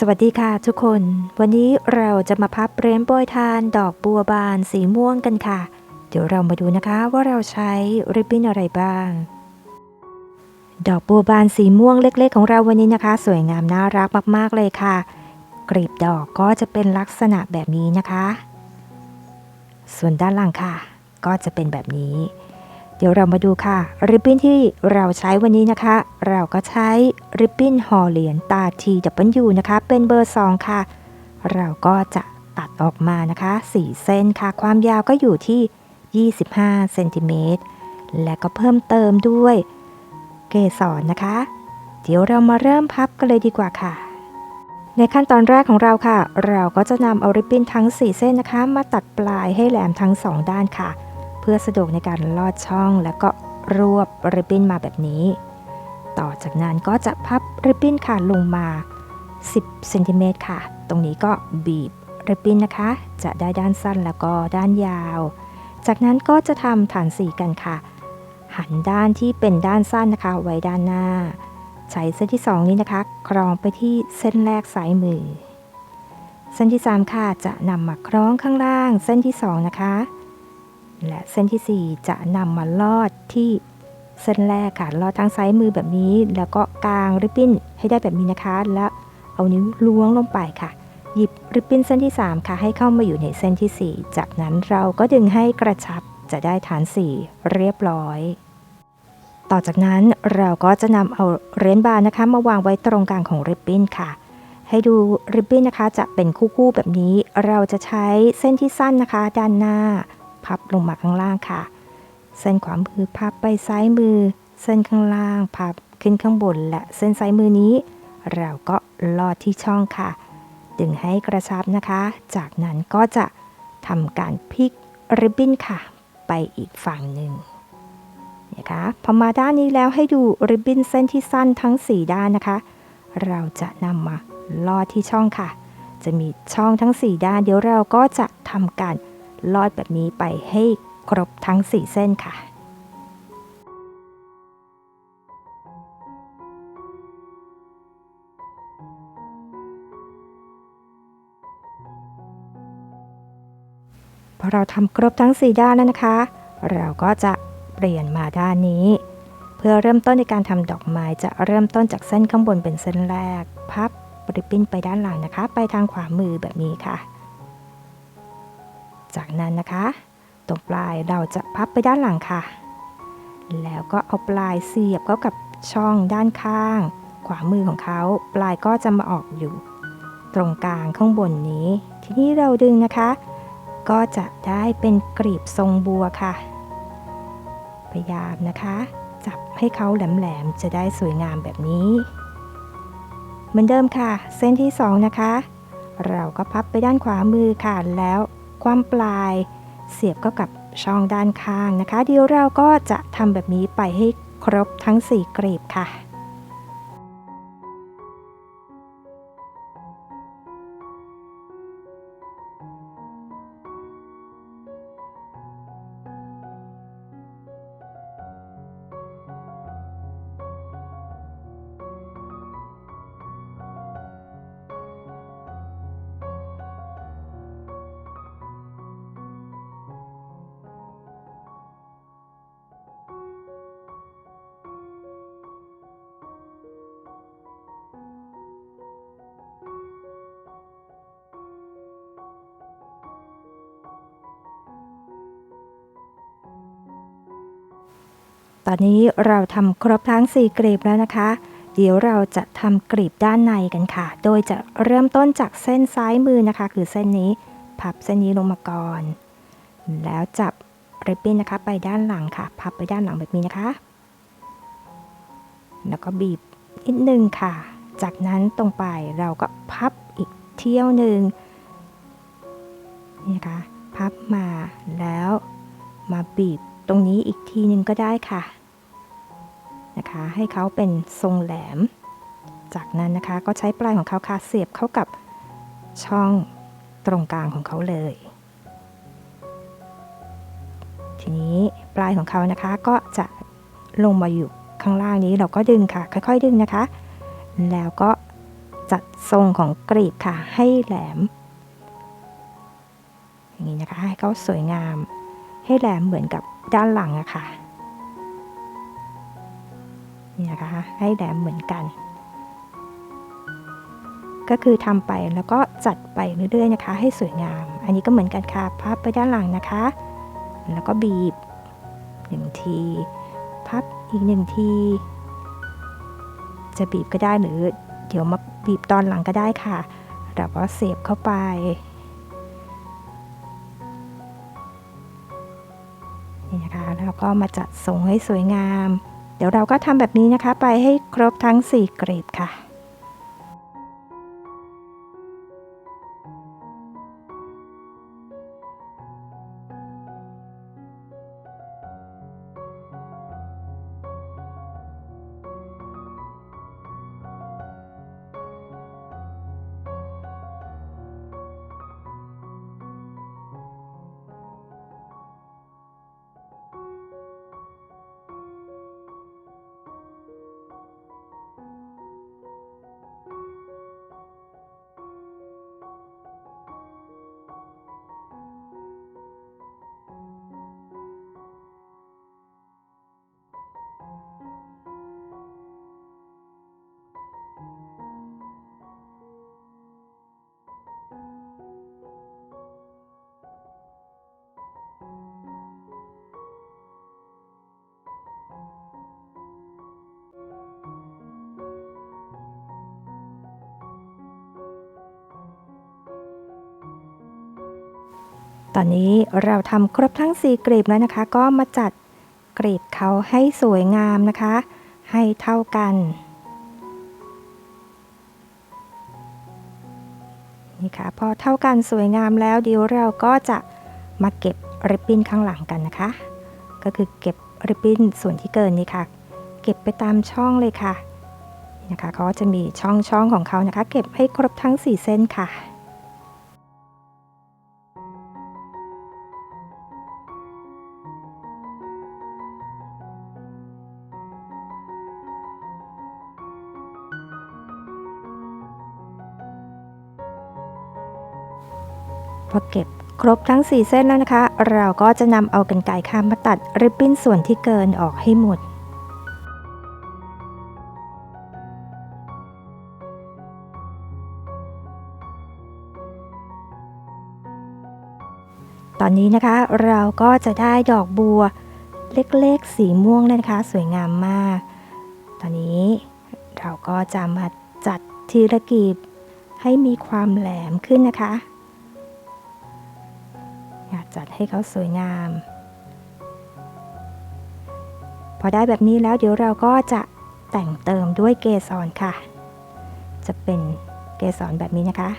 สวัสดีค่ะทุกคน วันนี้เราจะมาพับเรนโบยทานดอกบัวบานสีม่วงกันค่ะ เดี๋ยวเรามาดูนะคะว่าเราใช้ริบบิ้นอะไรบ้าง ดอกบัวบานสีม่วงเล็ก ๆ ของเราวันนี้นะคะ สวยงามน่ารักมากๆเลยค่ะ กลีบดอกก็จะเป็นลักษณะแบบนี้นะคะ ส่วนด้านหลังค่ะ ก็จะเป็นแบบนี้ เดี๋ยวเรามาดูค่ะ ริบบิ้นที่เราใช้วันนี้นะคะ เราก็ใช้ริบบิ้นห่อเหรียญตา TW นะคะ เป็นเบอร์ 2 ค่ะ เราก็จะตัดออกมานะคะ 4 เส้นค่ะ ความยาวก็อยู่ที่ 25 เซนติเมตร และก็เพิ่มเติมด้วยเกสรนะคะ เดี๋ยวเรามาเริ่มพับกันเลยดีกว่าค่ะ ในขั้นตอนแรกของเราค่ะ เราก็จะนำเอาริบบิ้นทั้ง 4 เส้นนะคะ มาตัดปลายให้แหลมทั้ง 2 ด้านค่ะ พื่อสะดวกในการลอดช่องแล้วก็รวบริบบิ้นมาแบบนี้ ต่อจากนั้นก็จะพับริบบิ้นค่ะลงมา 10เซนติเมตรค่ะ ตรงนี้ก็บีบริบบิ้นนะคะ จะได้ด้านสั้นแล้วก็ด้านยาว จากนั้นก็จะทำฐานสีกันค่ะ หันด้านที่เป็นด้านสั้นนะคะ ไว้ด้านหน้า ใช้เส้นที่ 2 นี้นะคะคล้องไปที่เส้นแรกซ้ายมือ เส้นที่ 3 ค่ะ จะนำมาคล้องข้างล่าง เส้นที่ 2 นะคะ และเส้นที่ 4 จะนำมาลอดที่เส้นแรกค่ะลอดทางซ้ายมือแบบนี้ แล้วก็กางริบบิ้นให้ได้แบบนี้นะคะ แล้วเอานิ้วล้วงลงไปค่ะ หยิบริบบิ้นเส้นที่ 3 ค่ะ ให้เข้ามาอยู่ในเส้นที่ 4 จากนั้นเราก็ดึงให้กระชับจะได้ฐานสีเรียบร้อย ต่อจากนั้นเราก็จะนำเอาเรนบาร์นะคะ มาวางไว้ตรงกลางของริบบิ้นค่ะให้ดูริบบิ้นนะคะจะเป็นคู่ๆแบบนี้ เราจะใช้เส้นที่สั้นนะคะ ด้านหน้า พับลงมาข้างล่างค่ะ เส้นขวามือพับไปซ้ายมือ เส้นข้างล่างพับขึ้นข้างบนและเส้นซ้ายมือนี้ เราก็ลอดที่ช่องค่ะ ดึงให้กระชับนะคะ จากนั้นก็จะทำการพลิกริบบิ้นค่ะ ไปอีกฝั่งหนึ่งนะคะพอมาด้านนี้แล้วให้ดูริบบิ้นเส้นที่สั้นทั้ง 4 ด้านนะคะ เราจะนำมาลอดที่ช่องค่ะ จะมีช่องทั้ง 4 ด้าน เดี๋ยวเราก็จะทำการ ลอดแบบนี้ไปให้ครบทั้ง 4 เส้นค่ะ พอเราทำครบทั้ง 4 ด้านแล้วนะคะ เราก็จะเปลี่ยนมาด้านนี้ เพื่อเริ่มต้นในการทำดอกไม้จะเริ่มต้นจากเส้นข้างบนเป็นเส้นแรก พับริบบิ้นไปด้านหลังนะคะ ไปทางขวามือแบบนี้ค่ะ จากนั้นนะคะ ตรงปลายเราจะพับไปด้านหลังค่ะ แล้วก็เอาปลายเสียบเข้ากับช่องด้านข้าง ขวามือของเขา ปลายก็จะมาออกอยู่ ตรงกลางข้างบนนี้ ทีนี้เราดึงนะคะ ก็จะได้เป็นกลีบทรงบัวค่ะ พยายามนะคะ จับให้เขาแหลมๆจะได้สวยงามแบบนี้ เหมือนเดิมค่ะ เส้นที่ 2 นะคะ เราก็พับไปด้านขวามือค่ะแล้ว คว่ำปลาย เสียบเข้ากับช่องด้านข้างนะคะ เดี๋ยวเราก็จะทำแบบนี้ไปให้ครบทั้ง 4 กรีบค่ะ ตอนนี้เราทำครบทั้ง 4กลีบแล้วนะคะ เดี๋ยวเราจะทำกลีบด้านในกันค่ะ โดยจะเริ่มต้นจากเส้นซ้ายมือนะคะ คือเส้นนี้ พับเส้นนี้ลงมาก่อน แล้วจับริบบิ้นนะคะ ไปด้านหลังค่ะ พับไปด้านหลังแบบนี้นะคะ แล้วก็บีบนิดนึงค่ะ จากนั้นตรงปลายเราก็พับอีกเที่ยวหนึ่งนี่นะคะ พับมาแล้วมาบีบ ตรงนี้อีกทีหนึ่งก็ได้ค่ะนะคะ ให้เขาเป็นทรงแหลม จากนั้นนะคะก็ใช้ปลายของเขาค่ะเสียบเข้ากับช่องตรงกลางของเขาเลย ทีนี้ปลายของเขานะคะก็จะลงมาอยู่ข้างล่างนี้เราก็ดึงค่ะ ค่อยๆ ดึงนะคะ แล้วก็จัดทรงของกรีบค่ะให้แหลม อย่างนี้นะคะให้เขาสวยงาม ให้แหลมเหมือนกับด้านหลังอะค่ะนี่นะคะให้แหลมเหมือนกัน ก็คือทำไปแล้วก็จัดไปเรื่อยๆนะคะ ให้สวยงาม อันนี้ก็เหมือนกันค่ะพับไปด้านหลังนะคะ แล้วก็บีบหนึ่งที พับอีกหนึ่งที จะบีบก็ได้หรือ เดี๋ยวมาบีบตอนหลังก็ได้ค่ะเราก็เสียบเข้าไป ก็มาจัดทรงให้สวยงาม เดี๋ยวเราก็ทำแบบนี้นะคะ ไปให้ครบทั้ง 4 เกรดค่ะ ตอนนี้เราทำครบทั้ง 4กลีบแล้วนะคะ ก็มาจัดกลีบเขาให้สวยงามนะคะ ให้เท่ากัน นี่ค่ะ พอเท่ากันสวยงามแล้วเดี๋ยวเราก็จะมาเก็บริบบิ้นข้างหลังกันนะคะ ก็คือเก็บริบบิ้นส่วนที่เกินนี่ค่ะ เก็บไปตามช่องเลยค่ะนี่นะคะเขาก็จะมีช่องช่องของเขานะคะ เก็บให้ครบทั้ง 4 เส้นค่ะ อเก็บ ครบทั้ง 4 เส้นแล้วนะคะ เราก็จะนำเอากันไก่ค่ะมาตัดริบบิ้นส่วนที่เกินออกให้หมดตอนนี้นะคะเราก็จะได้ดอกบัวเล็กๆ สีม่วงนะคะ สวยงามมาก ตอนนี้เราก็จะมาจัดทีละกีบให้มีความแหลมขึ้นนะคะ อยากจัดให้เขาสวยงาม พอได้แบบนี้แล้วเดี๋ยวเราก็จะแต่งเติมด้วยเกสรค่ะ จะเป็นเกสรแบบนี้นะคะ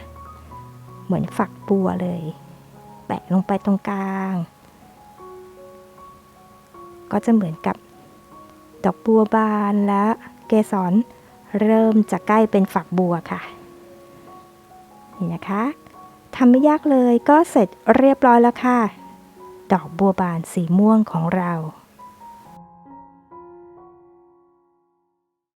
เหมือนฝักบัวเลย แปะลงไปตรงกลาง ก็จะเหมือนกับดอกบัวบานและเกสรเริ่มจะใกล้เป็นฝักบัวค่ะ นี่นะคะ ทำไม่ยากเลยก็เสร็จเรียบร้อยแล้วค่ะ ดอกบัวบานสีม่วงของเรา